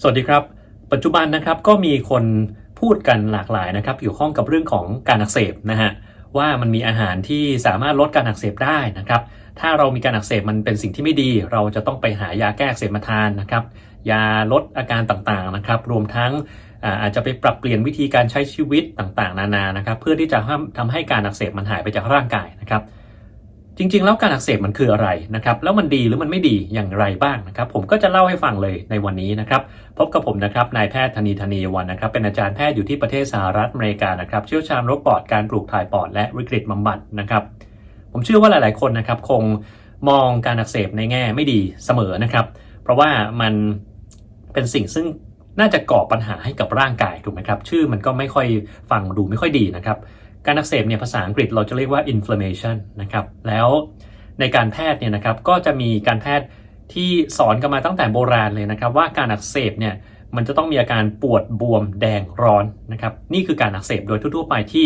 สวัสดีครับ ปัจจุบันนะครับก็มีคนพูดกันหลากหลายนะครับเกี่ยวข้องกับเรื่องของการอักเสบนะฮะว่ามันมีอาหารที่สามารถลดการอักเสบได้นะครับ ถ้าเรามีการอักเสบมันเป็นสิ่งที่ไม่ดี เราจะต้องไปหายาแก้อักเสบมาทานนะครับ ยาลดอาการต่างๆนะครับ รวมทั้งอาอาจจะไปปรับเปลี่ยนวิธีการใช้ชีวิตต่างๆ นานานะครับ เพื่อที่จะทำให้การอักเสบมันหายไปจากร่างกายนะครับ จริง ๆ แล้วการอักเสบมันคืออะไรนะครับแล้วมันดีหรือมันไม่ดีอย่างไรบ้างนะครับผมก็จะเล่าให้ฟังเลยในวันนี้นะครับพบกับผมนะครับนายแพทย์ธนีธนีวันนะครับเป็นอาจารย์แพทย์อยู่ที่ประเทศสหรัฐอเมริกานะครับเชี่ยวชาญโรคปอดการปลูกถ่ายปอดและวิกฤตบำบัดนะครับผมเชื่อว่าหลาย ๆ คนนะครับคงมองการอักเสบในแง่ไม่ดีเสมอนะครับเพราะว่ามันเป็นสิ่งซึ่งน่าจะก่อปัญหาให้กับร่างกายถูกไหมครับชื่อมันก็ไม่ค่อยฟังดูไม่ค่อยดีนะครับ การอักเสบเนี่ยภาษาอังกฤษเราจะเรียกว่า inflammation นะครับแล้วในการแพทย์เนี่ยนะครับก็จะมีการแพทย์ที่สอนกันมาตั้งแต่โบราณเลยนะครับ ว่าการอักเสบเนี่ยมันจะต้องมีอาการปวดบวมแดงร้อนนะครับนี่คือการอักเสบโดยทั่วๆไปที่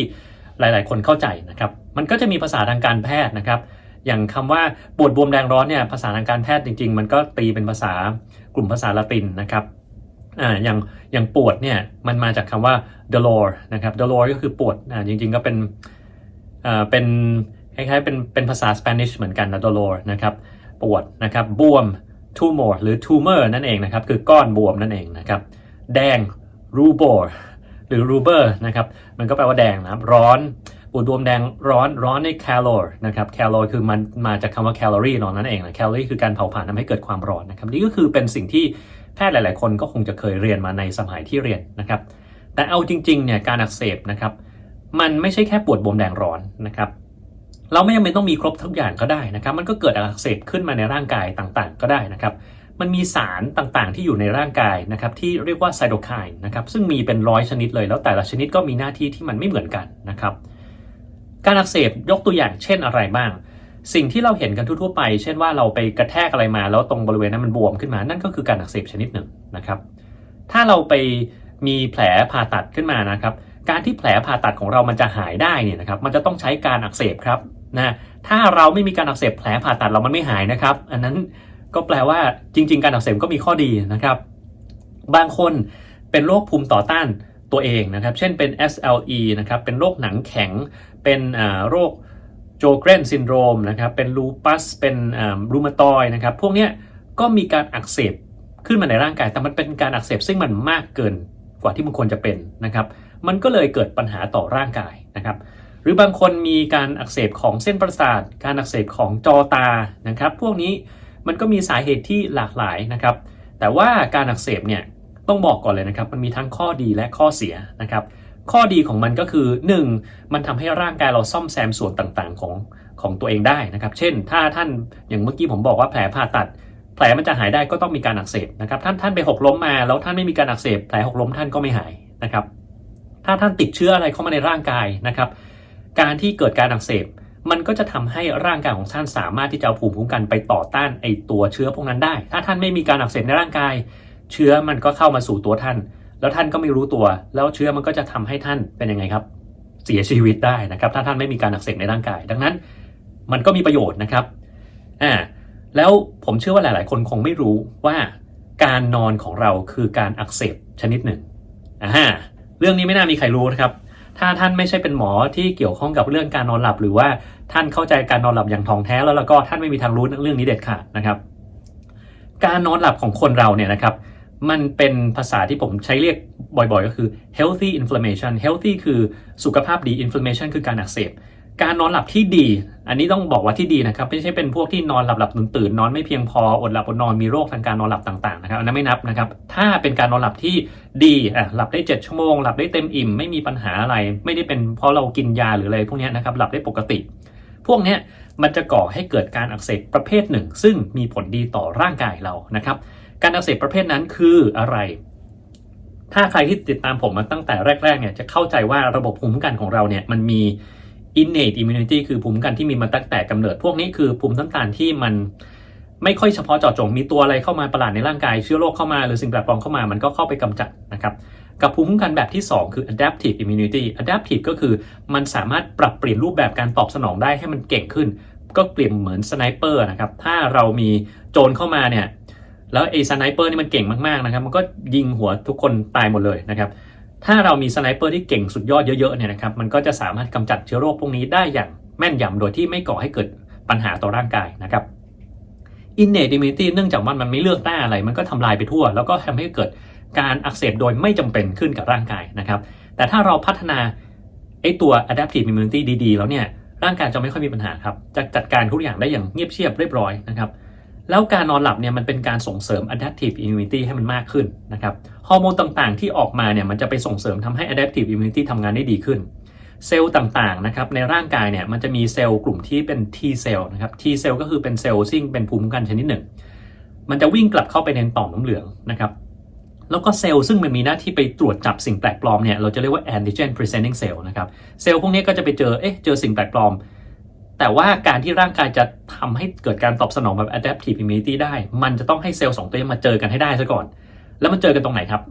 หลาย ๆ คนเข้าใจนะครับมันก็จะมีภาษาทางการแพทย์นะครับ อย่างคำว่าปวดบวมแดงร้อนเนี่ยภาษาทางการแพทย์จริง ๆ มันก็ตีเป็นภาษากลุ่มภาษาละตินนะครับ อ่าอย่างอย่างปวดเนี่ยมันมาจากคำว่า dolor นะครับ dolor ก็คือปวดอ่าจริงๆก็เป็นอ่าเป็นคล้ายๆเป็นเป็นภาษาสเปนิชเหมือนกันนะ dolor นะครับปวดนะครับบวม tumor หรือ tumor นั่นเองนะครับคือก้อนบวมนั่นเองนะครับแดง rubor หรือ rubor นะครับมันก็แปลว่าแดงนะครับร้อนปวดบวมแดงร้อนร้อนใน calor นะครับ calor คือมันมาจากคำว่า calorie นอะนั่นเองนะ calorie คือการเผาผลาญทำให้เกิดความร้อนนะครับนี่ก็คือเป็นสิ่งที่ ทย์หลาย ๆ คนก็คงจะเคยเรียนมาในสมัยที่เรียนนะครับ แต่เอาจริง ๆ เนี่ยการอักเสบนะครับ มันไม่ใช่แค่ปวดบวมแดงร้อนนะครับ เราไม่จำเป็นต้องมีครบทุกอย่างก็ได้นะครับ มันก็เกิดอักเสบขึ้นมาในร่างกายต่างๆ ก็ได้นะครับ มันมีสารต่างๆ ที่อยู่ในร่างกายนะครับที่เรียกว่าไซโตไคน์นะครับ ซึ่งมีเป็นร้อยชนิดเลย แล้วแต่ละชนิดก็มีหน้าที่ที่มันไม่เหมือนกันนะครับ การอักเสบยกตัวอย่างเช่นอะไรบ้าง สิ่งที่เราเห็นกันทั่วๆไป เช่นว่าเราไปกระแทกอะไรมา แล้วตรงบริเวณนั้นมันบวมขึ้นมา นั่นก็คือการอักเสบชนิดหนึ่งนะครับ ถ้าเราไปมีแผลผ่าตัดขึ้นมานะครับ การที่แผลผ่าตัดของเรามันจะหายได้เนี่ยนะครับ มันจะต้องใช้การอักเสบครับนะถ้าเราไม่มีการอักเสบแผลผ่าตัดเรามันไม่หายนะครับ อันนั้นก็แปลว่าจริง ๆ การอักเสบก็มีข้อดีนะครับ บางคนเป็นโรคภูมิต่อต้านตัวเองนะครับ เช่นเป็น SLE นะครับ เป็นโรคหนังแข็ง เป็นโรค โจเกรนซินโดรมนะครับเป็นลูปัสเป็นรูมาตอยนะครับพวกนี้ก็มีการอักเสบขึ้นมาในร่างกาย แต่มันเป็นการอักเสบซึ่งมันมากเกินกว่าที่มันควรจะเป็นนะครับมันก็เลยเกิดปัญหาต่อร่างกายนะครับหรือบางคนมีการอักเสบของเส้นประสาท การอักเสบของจอตานะครับพวกนี้มันก็มีสาเหตุที่หลากหลายนะครับแต่ว่าการอักเสบเนี่ยต้องบอกก่อนเลยนะครับมันมีทั้งข้อดีและข้อเสียนะครับ ข้อดีของมันก็คือ 1. มันทำให้ร่างกายเราซ่อมแซมส่วนต่างๆของของตัวเองได้นะครับ เช่น ถ้าท่านอย่างเมื่อกี้ผมบอกว่าแผลผ่าตัด แผลมันจะหายได้ก็ต้องมีการอักเสบนะครับท่านท่านไปหกล้มมาแล้วท่านไม่มีการอักเสบแผลหกล้มท่านก็ไม่หายนะครับ ถ้าท่านติดเชื้ออะไรเข้ามาในร่างกายนะครับ การที่เกิดการอักเสบมันก็จะทำให้ร่างกายของท่านสามารถที่จะเอาภูมิคุ้มกันไปต่อต้านไอตัวเชื้อพวกนั้นได้ ถ้าท่านไม่มีการอักเสบในร่างกาย เชื้อมันก็เข้ามาสู่ตัวท่าน แล้วท่านก็ไม่รู้ตัว แล้วเชื้อมันก็จะทำให้ท่านเป็นยังไงครับ เสียชีวิตได้นะครับ ถ้าท่านไม่มีการอักเสบในร่างกาย ดังนั้น มันก็มีประโยชน์นะครับอ่าแล้วผมเชื่อว่าหลาย ๆ คนคงไม่รู้ว่าการนอนของเราคือการอักเสบชนิดหนึ่งอ่าเรื่องนี้ไม่น่ามีใครรู้นะครับถ้าท่านไม่ใช่เป็นหมอที่เกี่ยวข้องกับเรื่องการนอนหลับ หรือว่าท่านเข้าใจการนอนหลับอย่างท่องแท้แล้วแล้วก็ท่านไม่มีทางรู้เรื่องนี้เด็ดขาดนะครับ การนอนหลับของคนเราเนี่ยนะครับ มันเป็นภาษาที่ผมใช้เรียกบ่อยๆ ก็คือ healthy inflammation healthy คือสุขภาพดี inflammation คือการอักเสบ การนอนหลับที่ดี อันนี้ต้องบอกว่าที่ดีนะครับ ไม่ใช่เป็นพวกที่นอนหลับหลับตื่นตื่นนอนไม่เพียงพอ อดหลับอดนอนมีโรคทางการนอนหลับต่างๆนะครับอันนั้นไม่นับนะครับ ถ้าเป็นการนอนหลับที่ดีอะหลับได้ 7 ชั่วโมง หลับได้เต็มอิ่ม ไม่มีปัญหาอะไร ไม่ได้เป็นเพราะเรากินยาหรืออะไรพวกนี้นะครับ หลับได้ปกติ พวกนี้มันจะก่อให้เกิดการอักเสบประเภทหนึ่ง ซึ่งมีผลดีต่อร่างกายเรานะครับ การอักเสบประเภทนั้นคืออะไร ถ้าใครที่ติดตามผมมาตั้งแต่แรกๆเนี่ยจะเข้าใจว่าระบบภูมิคุ้มกันของเราเนี่ยมันมี innate immunity คือภูมิคุ้มกันที่มีมาตั้งแต่กำเนิด พวกนี้คือภูมิต้านทานที่มันไม่ค่อยเฉพาะเจาะจงมีตัวอะไรเข้ามาประหลาดในร่างกายเชื้อโรคเข้ามาหรือสิ่งแปลกปลอมเข้ามามันก็เข้าไปกำจัดนะครับกับภูมิคุ้มกันแบบที่ 2 คือ adaptive immunity adaptive ก็คือมันสามารถปรับเปลี่ยนรูปแบบการตอบสนองได้ให้มันเก่งขึ้น ก็เปรียบเหมือนสไนเปอร์นะครับ ถ้าเรามีโจรเข้ามาเนี่ย แล้วไอ้สไนเปอร์นี่มันเก่งมากๆนะครับ มันก็ยิงหัวทุกคนตายหมดเลยนะครับ ถ้าเรามีสไนเปอร์ที่เก่งสุดยอดเยอะๆเนี่ยนะครับ มันก็จะสามารถกำจัดเชื้อโรคพวกนี้ได้อย่างแม่นยำโดยที่ไม่ก่อให้เกิดปัญหาต่อร่างกายนะครับ innate immunity เนื่องจากว่ามันไม่เลือกหน้าอะไร มันก็ทำลายไปทั่ว แล้วก็ทำให้เกิดการอักเสบโดยไม่จำเป็นขึ้นกับร่างกายนะครับ แต่ถ้าเราพัฒนาไอ้ตัว adaptive immunity ดีๆ แล้วเนี่ย ร่างกายจะไม่ค่อยมีปัญหาครับ จะจัดการทุกอย่างได้อย่างเงียบเชียบเรียบร้อยนะครับ แล้วการนอนหลับเนี่ยมันเป็นการส่งเสริม adaptive immunity ให้มันมากขึ้นนะครับฮอร์โมนต่างๆ ที่ออกมาเนี่ยมันจะไปส่งเสริมทำให้ adaptive immunity ทำงานได้ดีขึ้น เซลล์ต่างๆนะครับในร่างกายเนี่ยมันจะมีเซลล์กลุ่มที่เป็น T เซลล์นะครับ T เซลล์ก็คือเป็นเซลล์ซึ่งเป็นภูมิคุ้มกันชนิดหนึ่ง มันจะวิ่งกลับเข้าไปในต่อมน้ำเหลืองนะครับแล้วก็เซลล์ซึ่งมันมีหน้าที่ไปตรวจจับสิ่งแปลกปลอมเนี่ยเราจะเรียกว่า antigen presenting cell นะครับเซลล์พวกนี้ก็จะไปเจอเอ๊ะเจอสิ่งแปลกปลอม แต่ว่าการที่ร่างกายจะทำให้เกิดการตอบสนองแบบ adaptive immunity ได้ มันจะต้องให้เซลล์สองตัวมาเจอกันให้ได้ซะก่อน แล้วมันเจอกันตรงไหนครับ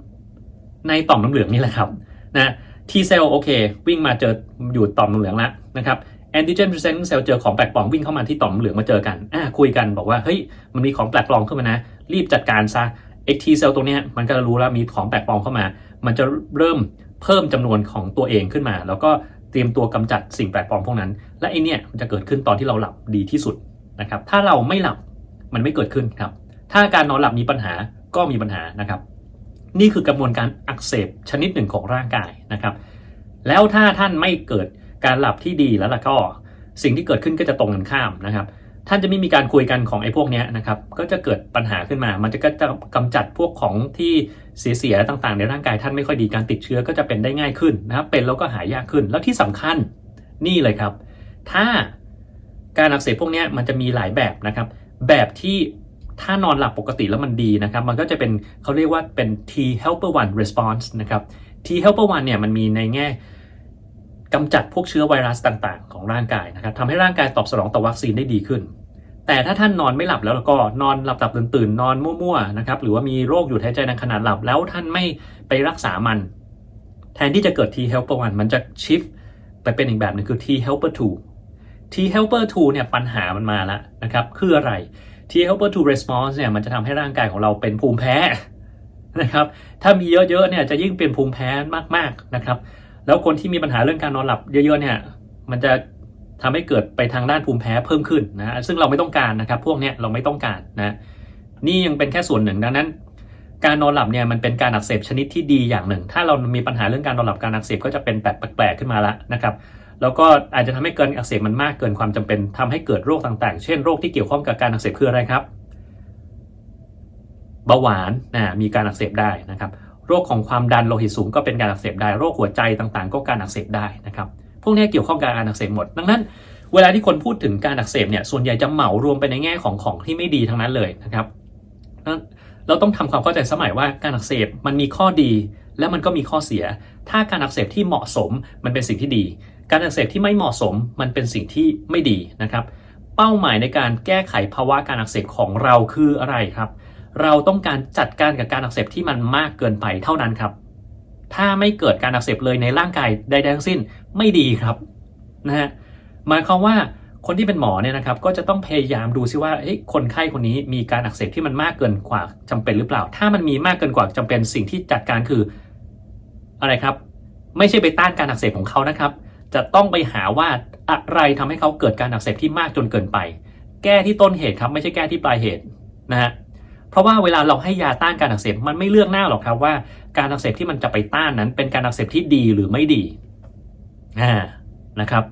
ในต่อมน้ำเหลืองนี่แหละครับนะ T เซลโอเค วิ่งมาเจออยู่ต่อมน้ำเหลืองแล้วนะครับ antigen presenting cell เจอของแปลกปลอมวิ่งเข้ามาที่ต่อมเหลืองมาเจอกันอ่าคุยกันบอกว่าเฮ้ยมันมีของแปลกปลอมขึ้นมานะ รีบจัดการซะไอ้ T เซลตรงนี้มันก็รู้แล้วมีของแปลกปลอมเข้ามา มันจะเริ่มเพิ่มจำนวนของตัวเองขึ้นมา แล้วก็ เตรียมตัวกำจัดสิ่งแปลกปลอมพวกนั้น และไอเนี่ยมันจะเกิดขึ้นตอนที่เราหลับดีที่สุดนะครับ ถ้าเราไม่หลับมันไม่เกิดขึ้นครับ ถ้าการนอนหลับมีปัญหาก็มีปัญหานะครับ นี่คือกระบวนการอักเสบชนิดหนึ่งของร่างกายนะครับ แล้วถ้าท่านไม่เกิดการหลับที่ดีแล้วล่ะก็ สิ่งที่เกิดขึ้นก็จะตรงกันข้ามนะครับ ท่านจะไม่มีการคุยกันของไอ้พวกนี้นะครับ ก็จะเกิดปัญหาขึ้นมา มันจะก็จะกำจัดพวกของที่เสียๆต่างๆ ในร่างกายท่านไม่ค่อยดีการติดเชื้อก็จะเป็นได้ง่ายขึ้นนะครับ เป็นแล้วก็หายยากขึ้น แล้วที่สำคัญนี่เลยครับ ถ้าการอักเสบพวกนี้มันจะมีหลายแบบนะครับ แบบที่ถ้านอนหลับปกติแล้วมันดีนะครับ มันก็จะเป็นเขาเรียกว่าเป็น T helper 1 response นะครับ T helper 1เนี่ยมันมีในแง่กำจัดพวกเชื้อไวรัสต่างๆ ของร่างกายนะครับทำให้ร่างกายตอบสนองต่อวัคซีนได้ดีขึ้น แต่ถ้าท่านนอนไม่หลับแล้วแล้วก็นอนหลับหลับตื่นตื่นนอนมั่วๆนะครับหรือว่ามีโรคอยู่ท้ายใจในขนาดหลับแล้วท่านไม่ไปรักษามัน แทนที่จะเกิด T helper 1มันจะชิฟไปเป็นอีกแบบหนึงคือ T helper 2 T helper 2เนี่ยปัญหามันมาแล้วนะครับคืออะไร T helper 2 response เนี่ยมันจะทำให้ร่างกายของเราเป็นภูมิแพ้นะครับถ้ามีเยอะๆเนี่ยจะยิ่งเป็นภูมิแพ้มากๆนะครับแล้วคนที่มีปัญหาเรื่องการนอนหลับเยอะๆเนี่ยมันจะ ทำให้เกิดไปทางด้านภูมิแพ้เพิ่มขึ้นนะซึ่งเราไม่ต้องการนะครับพวกเนี้ยเราไม่ต้องการนะนี่ยังเป็นแค่ส่วนหนึ่งดังนั้น การนอนหลับเนี่ยมันเป็นการอักเสบชนิดที่ดีอย่างหนึ่ง ถ้าเรามีปัญหาเรื่องการนอนหลับการอักเสบก็จะเป็นแบบแปลกๆขึ้นมาแล้วนะครับแล้วก็อาจจะทำให้เกินอักเสบมันมากเกินความจำเป็นทำให้เกิดโรคต่างๆ เช่นโรคที่เกี่ยวข้องกับการอักเสบคืออะไรครับเบาหวานนะมีการอักเสบได้นะครับ โรคของความดันโลหิตสูงก็เป็นการอักเสบได้ โรคหัวใจต่างๆ ก็การอักเสบได้นะครับ พวกนี้เกี่ยวข้องกับการอักเสบหมด ดังนั้น เวลาที่คนพูดถึงการอักเสบเนี่ยส่วนใหญ่จะเหมารวมไปในแง่ของของที่ไม่ดีทั้งนั้นเลยนะครับเราต้องทำความเข้าใจสมัยว่าการอักเสบมันมีข้อดี และมันก็มีข้อเสีย ถ้าการอักเสบที่เหมาะสมมันเป็นสิ่งที่ดี การอักเสบที่ไม่เหมาะสมมันเป็นสิ่งที่ไม่ดีนะครับ เป้าหมายในการแก้ไขภาวะการอักเสบของเราคืออะไรครับ เราต้องการจัดการกับการอักเสบที่มันมากเกินไปเท่านั้นครับ ถ้าไม่เกิดการอักเสบเลยในร่างกายใดๆทั้งสิ้นไม่ดีครับนะฮะหมายความว่าคนที่เป็นหมอเนี่ยนะครับก็จะต้องพยายามดูซิว่าเฮ้ยคนไข้คนนี้มีการอักเสบที่มันมากเกินกว่าจำเป็นหรือเปล่า ถ้ามันมีมากเกินกว่าจำเป็นสิ่งที่จัดการคืออะไรครับ ไม่ใช่ไปต้านการอักเสบของเขานะครับ จะต้องไปหาว่าอะไรทำให้เขาเกิดการอักเสบที่มากจนเกินไป แก้ที่ต้นเหตุครับไม่ใช่แก้ที่ปลายเหตุนะฮะ เพราะว่าเวลาเราให้ยาต้านการอักเสบมันไม่เลือกหน้าหรอกครับว่าการอักเสบที่มันจะไปต้านนั้นเป็นการอักเสบที่ดีหรือไม่ดีนะครับ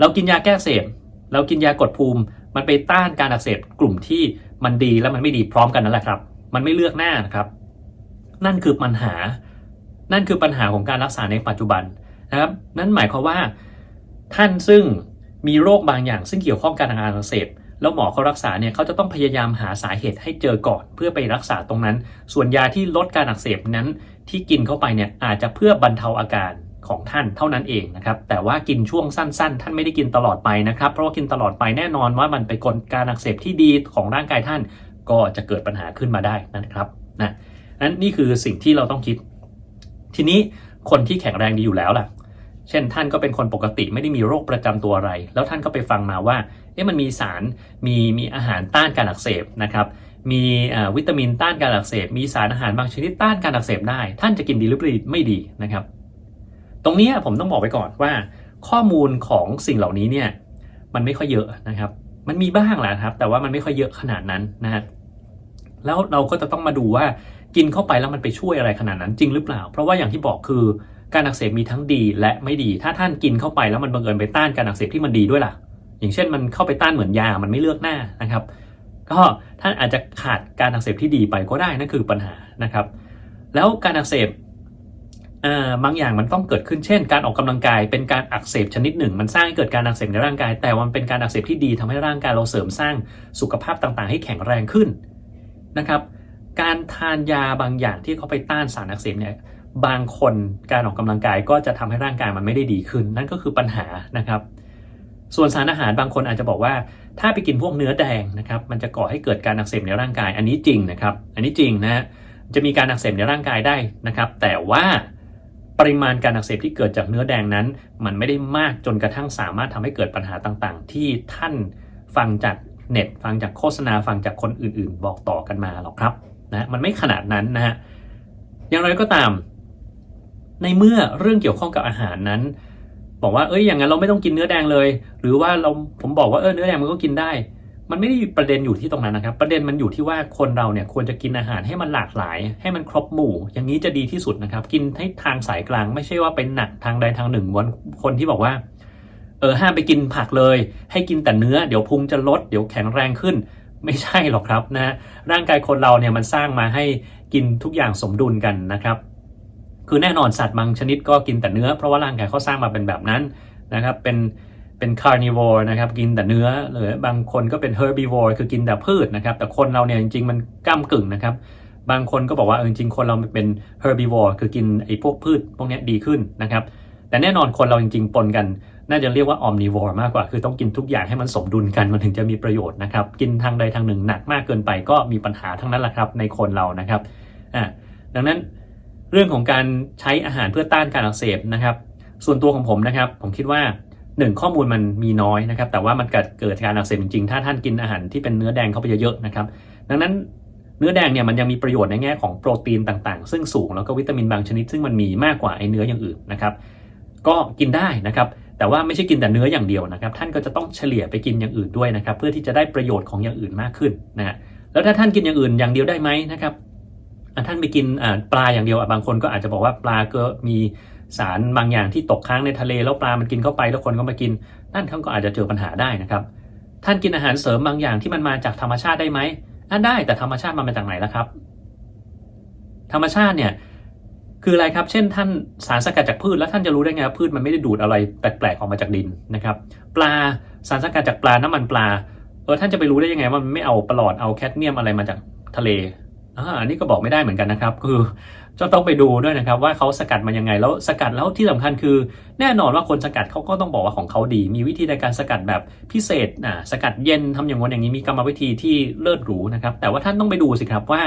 เรากินยาแก้อักเสบเรากินยากดภูมิ มันไปต้านการอักเสบกลุ่มที่มันดีและมันไม่ดีพร้อมกันนั่นแหละครับ มันไม่เลือกหน้านะครับ นั่นคือปัญหา นั่นคือปัญหาของการรักษาในปัจจุบันนะครับ นั่นหมายความว่า ท่านซึ่งมีโรคบางอย่างซึ่งเกี่ยวข้องกับการอักเสบ แล้วหมอเขารักษาเนี่ยเขาจะต้องพยายามหาสาเหตุให้เจอก่อนเพื่อไปรักษาตรงนั้น ส่วนยาที่ลดการอักเสบนั้นที่กินเข้าไปเนี่ยอาจจะเพื่อบรรเทาอาการของท่านเท่านั้นเองนะครับแต่ว่ากินช่วงสั้น ๆ ท่านไม่ได้กินตลอดไปนะครับเพราะว่ากินตลอดไปแน่นอนว่ามันไปกลการอักเสบที่ดีของร่างกายท่าน ก็จะเกิดปัญหาขึ้นมาได้นะครับนะนั้นนี่คือสิ่งที่เราต้องคิด ทีนี้คนที่แข็งแรงดีอยู่แล้วล่ะ เช่นท่านก็เป็นคนปกติไม่ได้มีโรคประจำตัวอะไร แล้วท่านก็ไปฟังมาว่า เอ๊ะมันมีสารมีมีอาหารต้านการอักเสบนะครับมีวิตามินต้านการอักเสบ มีสารอาหารบางชนิดต้านการอักเสบได้ ท่านจะกินดีหรือไม่ดีนะครับ ตรงนี้ผมต้องบอกไว้ก่อนว่า ข้อมูลของสิ่งเหล่านี้เนี่ยมันไม่ค่อยเยอะนะครับ มันมีบ้างแหละครับ แต่ว่ามันไม่ค่อยเยอะขนาดนั้นนะฮะแล้วเราก็จะต้องมาดูว่ากินเข้าไปแล้วมันไปช่วยอะไรขนาดนั้นจริงหรือเปล่า เพราะว่าอย่างที่บอกคือการอักเสบมีทั้งดีและไม่ดี ถ้าท่านกินเข้าไปแล้วมันบังเอิญไปต้านการอักเสบที่มันดีด้วยล่ะ อย่างเช่นมันเข้าไปต้านเหมือนยา มันไม่เลือกหน้านะครับ ก็ท่านอาจจะขาดการอักเสบที่ดีไปก็ได้นั่นคือปัญหานะครับ แล้วการอักเสบบางอย่างมันต้องเกิดขึ้นเช่น การออกกำลังกายเป็นการอักเสบชนิดหนึ่ง มันสร้างให้เกิดการอักเสบในร่างกาย แต่มันเป็นการอักเสบที่ดีทำให้ร่างกายเราเสริมสร้างสุขภาพต่างๆ ให้แข็งแรงขึ้นนะครับ การทานยาบางอย่างที่เขาไปต้านสารอักเสบเนี่ยบางคนการออกกำลังกายก็จะทำให้ร่างกายมันไม่ได้ดีขึ้น นั่นก็คือปัญหานะครับ ส่วนสารอาหารบางคนอาจจะบอกว่า ถ้าไปกินพวกเนื้อแดงนะครับมันจะก่อให้เกิดการอักเสบในร่างกาย อันนี้จริงนะครับ อันนี้จริงนะฮะจะมีการอักเสบในร่างกายได้นะครับ แต่ว่าปริมาณการอักเสบที่เกิดจากเนื้อแดงนั้น มันไม่ได้มากจนกระทั่งสามารถทำให้เกิดปัญหาต่างๆ ที่ท่านฟังจากเน็ต ฟังจากโฆษณาฟังจากคนอื่นๆ บอกต่อกันมาหรอกครับนะมันไม่ขนาดนั้นนะฮะอย่างไรก็ตาม ในเมื่อเรื่องเกี่ยวข้องกับอาหารนั้น บอกว่าเอ้ยอย่างนั้นเราไม่ต้องกินเนื้อแดงเลย หรือว่าเราผมบอกว่าเออเนื้อแดงมันก็กินได้ มันไม่ได้ประเด็นอยู่ที่ตรงนั้นนะครับ ประเด็นมันอยู่ที่ว่าคนเราเนี่ยควรจะกินอาหารให้มันหลากหลาย ให้มันครบหมู่ อย่างนี้จะดีที่สุดนะครับ กินให้ทางสายกลางไม่ใช่ว่าเป็นหนักทางใดทางหนึ่งวันคนที่บอกว่าเออห้ามไปกินผักเลย ให้กินแต่เนื้อเดี๋ยวพุงจะลดเดี๋ยวแข็งแรงขึ้น ไม่ใช่หรอกครับนะร่างกายคนเราเนี่ยมันสร้างมาให้กินทุกอย่างสมดุลกันนะครับ คือแน่นอนสัตว์บางชนิดก็กินแต่เนื้อ เพราะว่าร่างกายเขาสร้างมาเป็นแบบนั้นนะครับ เป็นเป็นคาร์นิวอร์นะครับกินแต่เนื้อหรือบางคนก็เป็นเฮอร์บิวอร์คือกินแต่พืชนะครับ แต่คนเราเนี่ยจริงๆมันก้ามกึ่งนะครับ บางคนก็บอกว่าเออจริงๆคนเราเป็นเฮอร์บิวอร์คือกินไอ้พวกพืชพวกนี้ดีขึ้นนะครับ แต่แน่นอนคนเราจริงๆปนกัน น่าจะเรียกว่าออมนิวอร์มากกว่า คือต้องกินทุกอย่างให้มันสมดุลกันมันถึงจะมีประโยชน์นะครับ กินทางใดทางหนึ่งหนักมากเกินไปก็มีปัญหาทั้งนั้นแหละครับในคนเรานะครับอ่าดังนั้น เรื่องของการใช้อาหารเพื่อต้านการอักเสบนะครับ ส่วนตัวของผมนะครับ ผมคิดว่าหนึ่งข้อมูลมันมีน้อยนะครับ แต่ว่ามันเกิดเกิดการอักเสบจริงๆ ถ้าท่านกินอาหารที่เป็นเนื้อแดงเข้าไปเยอะๆนะครับ ดังนั้นเนื้อแดงเนี่ยมันยังมีประโยชน์ในแง่ของโปรตีนต่างๆ ซึ่งสูงแล้วก็วิตามินบางชนิด ซึ่งมันมีมากกว่าไอเนื้ออย่างอื่นนะครับ ก็กินได้นะครับ แต่ว่าไม่ใช่กินแต่เนื้ออย่างเดียวนะครับ ท่านก็จะต้องเฉลี่ยไปกินอย่างอื่นด้วยนะครับ เพื่อที่จะได้ประโยชน์ของอย่างอื่นมากขึ้นนะฮะแล้วถ้าท่านกินอย่างอื่นอย่างเดียวได้ไหมนะครับ ท่านไปกินปลาอย่างเดียวบางคนก็อาจจะบอกว่าปลาก็มีสารบางอย่างที่ตกค้างในทะเลแล้วปลามันกินเข้าไปแล้วคนก็มากิน นั่นเขานก็อาจจะเจอปัญหาได้นะครับท่านกินอาหารเสริมบางอย่างที่มันมาจากธรรมชาติได้ไหมอะได้แต่ธรรมชาติมันมาจากไหนล่ะครับ ธรรมชาติเนี่ยคืออะไรครับ เช่น ท่านสารสกัดจากพืชแล้วท่านจะรู้ได้ไงว่าพืชมันไม่ได้ดูดอะไรแปลกๆออกมาจากดินนะครับ ปลาสารสกัดจากปลาน้ำมันปลาเออท่านจะไปรู้ได้ยังไงว่ามันไม่เอาปลอดเอาแคดเมียมอะไรมาจากทะเล อ่าอันนี้ก็บอกไม่ได้เหมือนกันนะครับ คือจะต้องไปดูด้วยนะครับ ว่าเขาสกัดมายังไงแล้วสกัดแล้วที่สำคัญคือ แน่นอนว่าคนสกัดเขาก็ต้องบอกว่าของเขาดี มีวิธีในการสกัดแบบพิเศษอ่าสกัดเย็นทำอย่างนั้นอย่างนี้มีกรรมวิธีที่เลิศหรูนะครับ แต่ว่าท่านต้องไปดูสิครับว่า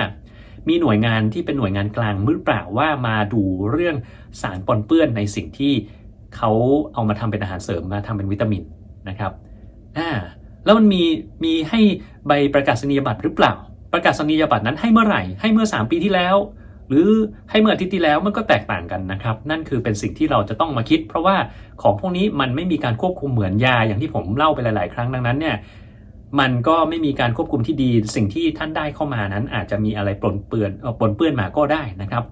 มีหน่วยงานที่เป็นหน่วยงานกลางหรือเปล่าว่ามาดูเรื่องสารปนเปื้อนในสิ่งที่เขาเอามาทำเป็นอาหารเสริมมาทำเป็นวิตามินนะครับอ่าแล้วมันมีมีให้ใบประกาศนียบัตรหรือเปล่า ประกาศนียบัตรนั้นให้เมื่อไหร่ ให้เมื่อ 3 ปีที่แล้ว หรือให้เมื่ออาทิตย์ที่แล้วมันก็แตกต่างกันนะครับ นั่นคือเป็นสิ่งที่เราจะต้องมาคิด เพราะว่าของพวกนี้มันไม่มีการควบคุมเหมือนยาอย่างที่ผมเล่าไปหลาย ๆ ครั้งดังนั้นเนี่ยมันก็ไม่มีการควบคุมที่ดี สิ่งที่ท่านได้เข้ามานั้น อาจจะมีอะไรปนเปื้อนปนเปื้อนมาก็ได้นะครับ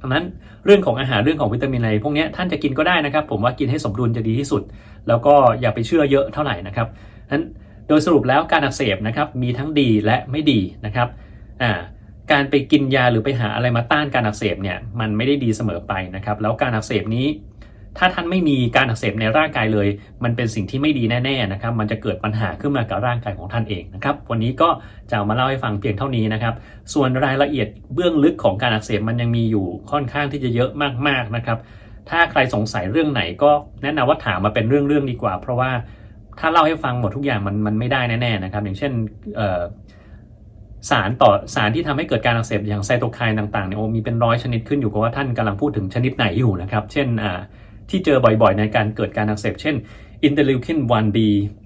ดังนั้นเรื่องของอาหารเรื่องของวิตามินอะไรพวกนี้ท่านจะกินก็ได้นะครับ ผมว่ากินให้สมดุลจะดีที่สุด แล้วก็อย่าไปเชื่อเยอะเท่าไหร่นะครับนั้น โดยสรุปแล้วการอักเสบนะครับมีทั้งดีและไม่ดีนะครับอ่าการไปกินยาหรือไปหาอะไรมาต้านการอักเสบเนี่ยมันไม่ได้ดีเสมอไปนะครับ แล้วการอักเสบนี้ ถ้าท่านไม่มีการอักเสบในร่างกายเลย มันเป็นสิ่งที่ไม่ดีแน่ๆนะครับ มันจะเกิดปัญหาขึ้นมากับร่างกายของท่านเองนะครับ วันนี้ก็จะามาเล่าให้ฟังเพียงเท่านี้นะครับ ส่วนรายละเอียดเบื้องลึกของการอักเสบมันยังมีอยู่ค่อนข้างที่จะเยอะมากๆนะครับ ถ้าใครสงสัยเรื่องไหนก็แนะนำว่าถามมาเป็นเรื่องๆดีกว่า เพราะว่า ถ้าเล่าให้ฟังหมดทุกอย่างมันมันไม่ได้แน่ๆนะครับ อย่างเช่นสารต่อสารที่ทำให้เกิดการอักเสบอย่างไซโตไคน์ต่างๆเนี่ยโอ้มีเป็นร้อยชนิดขึ้นอยู่กับว่าท่านกำลังพูดถึงชนิดไหนอยู่นะครับ เช่นอ่าที่เจอบ่อยๆ ในการเกิดการอักเสบ เช่นอินเตอร์ลิวคิน 1B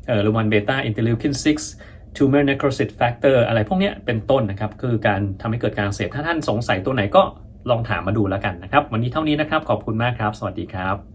เอ่อหรือ1เบต้าอินเตอร์ลิวคิน6 tumor necrosis factor อะไรพวกนี้เป็นต้นนะครับ คือการทำให้เกิดการอักเสพถ้าท่านสงสัยตัวไหนก็ลองถามมาดูแล้วกันนะครับ วันนี้เท่านี้นะครับ ขอบคุณมากครับ สวัสดีครับ